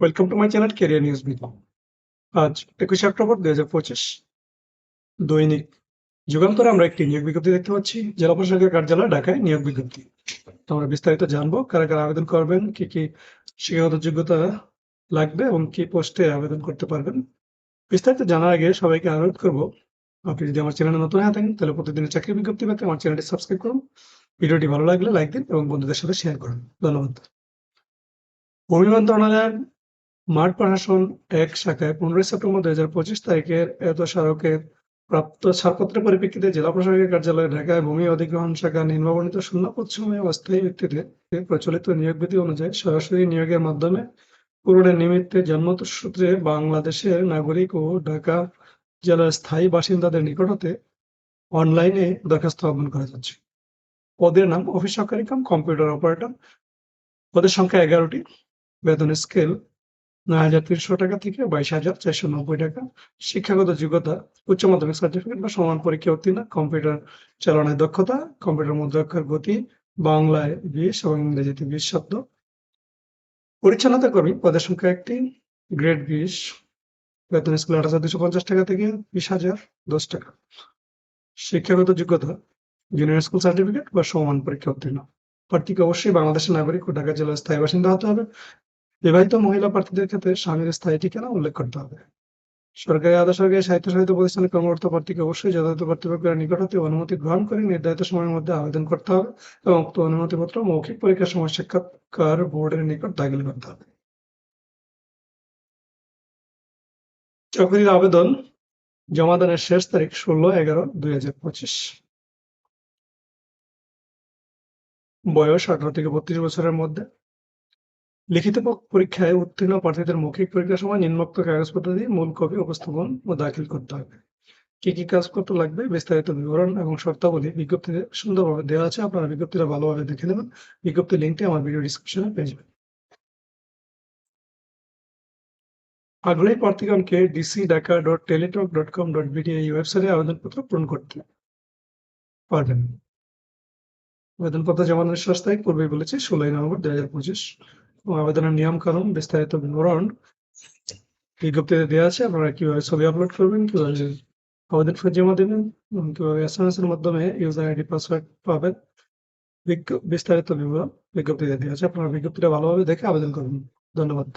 Welcome to my channel career news BD আজ একুশে October দুই হাজার পঁচিশ, দৈনিক যুগান্তরে আমরা একটি নিয়োগ বিজ্ঞপ্তি দেখতে পাচ্ছি, জেলা প্রশাসকের কার্যালয়, ঢাকায় নিয়োগ বিজ্ঞপ্তি। আমরা বিস্তারিত জানব, কারা কারা আবেদন করবেন, কি কি শিক্ষাগত যোগ্যতা লাগবে এবং কি পোস্টে আবেদন করতে পারবেন। বিস্তারিত জানার আগে সবাইকে অনুরোধ করব, আপনি যদি আমার চ্যানেলে নতুন হয়ে থাকেন, তাহলে প্রতিদিনের চাকরি বিজ্ঞপ্তি পেতে আমার চ্যানেলটি সাবস্ক্রাইব করুন, ভিডিওটি ভালো লাগলে লাইক দিন এবং বন্ধুদের সাথে শেয়ার করুন। ধন্যবাদ। ভূমি মন্ত্রণালয়ের মাঠ প্রশাসন এক শাখায় পনেরোই সেপ্টেম্বর দুই হাজার পঁচিশ তারিখের এত স্মারকের প্রাপ্ত ছাড়পত্রের পরিপ্রেক্ষিতে জেলা প্রশাসকের কার্যালয়ে ঢাকায় ভূমি অধিগ্রহণ শাখা নিম্নবর্ণিত শূন্যপদ অস্থায়ী ভিত্তিতে প্রচলিত নিয়োগ বিধি অনুযায়ী সরাসরি নিয়োগের মাধ্যমে পূরণের নিমিত্তে জন্মসূত্রে বাংলাদেশের নাগরিক ও ঢাকা জেলার স্থায়ী বাসিন্দাদের নিকট হতে অনলাইনে দরখাস্ত আহ্বান করা যাচ্ছে। পদের নাম অফিস সহকারী কাম, কম্পিউটার অপারেটর। পদের সংখ্যা এগারোটি। বেতন স্কেল নয় হাজার তিনশো টাকা থেকে বাইশ হাজার চারশো নব্বই টাকা। শিক্ষাগত যোগ্যতা, উচ্চ মাধ্যমিক সার্টিফিকেট বা সমান পরীক্ষা উত্তীর্ণ। কম্পিউটার চালনায় দক্ষতা, কম্পিউটার মুদ্রাক্ষর গতি, বাংলায় বিশ এবং ইংরেজিতে বিশ শব্দ। পরিচ্ছন্নতা কর্মী, পদের সংখ্যা একটি, গ্রেড বিশ। বেতন স্কুল আট হাজার দুশো পঞ্চাশ টাকা থেকে বিশ হাজার দশ টাকা। শিক্ষাগত যোগ্যতা জুনিয়র স্কুল সার্টিফিকেট বা সমান পরীক্ষা উত্তীর্ণ। প্রার্থীকে অবশ্যই বাংলাদেশের নাগরিক ও ঢাকা জেলার স্থায়ী বাসিন্দা হতে হবে। বিবাহিত মহিলা প্রার্থীদের ক্ষেত্রে স্বামীর স্থায়ী ঠিকানা উল্লেখ করতে হবে। সরকারি আধা সরকারি সাহিত্য সাহিত্য প্রতিষ্ঠানে কর্মরত প্রার্থীকে অবশ্যই যথাযথ কর্তৃপক্ষের নিকট হতে অনুমতি গ্রহণ করে নির্ধারিত সময়ের মধ্যে আবেদন করতে হবে এবং উক্ত অনুমতিপত্র মৌখিক পরীক্ষার সময় সাক্ষাৎকার বোর্ডের নিকট দাখিল করতে হবে। চাকরির আবেদন জমাদানের শেষ তারিখ ষোলো এগারো দুই হাজার পঁচিশ। বয়স আঠারো থেকে বত্রিশ বছরের মধ্যে। লিখিত পরীক্ষায় উত্তীর্ণ প্রার্থীদের মৌখিক পরীক্ষার সময় নিম্নোক্ত কাগজপত্র দিয়ে মূল কপি উপস্থাপন ও দাখিল করতে হবে। কি কি কাগজপত্র লাগবে, বিস্তারিত বিবরণ এবং শর্তাবলী বিজ্ঞপ্তিতে সুন্দরভাবে দেওয়া আছে, আপনারা বিজ্ঞপ্তিটা ভালোভাবে দেখে নেবেন। বিজ্ঞপ্তির লিঙ্কটি আমার ভিডিও ডিসক্রিপশনে পেয়ে যাবেন। আগ্রহী প্রার্থীগণকে DC Dhaka dot Teletalk dot com dot BD এই ওয়েবসাইটে আবেদনপত্র পূরণ করতে পারবেন। আবেদনপত্র জমানোর শেষ তারিখ, পূর্বেই বলেছি, ষোলোই নভেম্বর দুই হাজার পঁচিশ। আবেদনের নিয়ম কানুন বিস্তারিত বিবরণ বিজ্ঞপ্তিতে দেওয়া আছে। আপনারা কীভাবে ছবি আপলোড করবেন, কীভাবে আবেদন ফি জমা দেবেন, এবং কীভাবে এস এম এস এর মাধ্যমে ইউজার আইডি পাসওয়ার্ড পাবেন, বিজ্ঞ- বিস্তারিত বিবরণ বিজ্ঞপ্তিতে দেওয়া আছে। আপনারা বিজ্ঞপ্তিটা ভালোভাবে দেখে আবেদন করবেন ধন্যবাদ।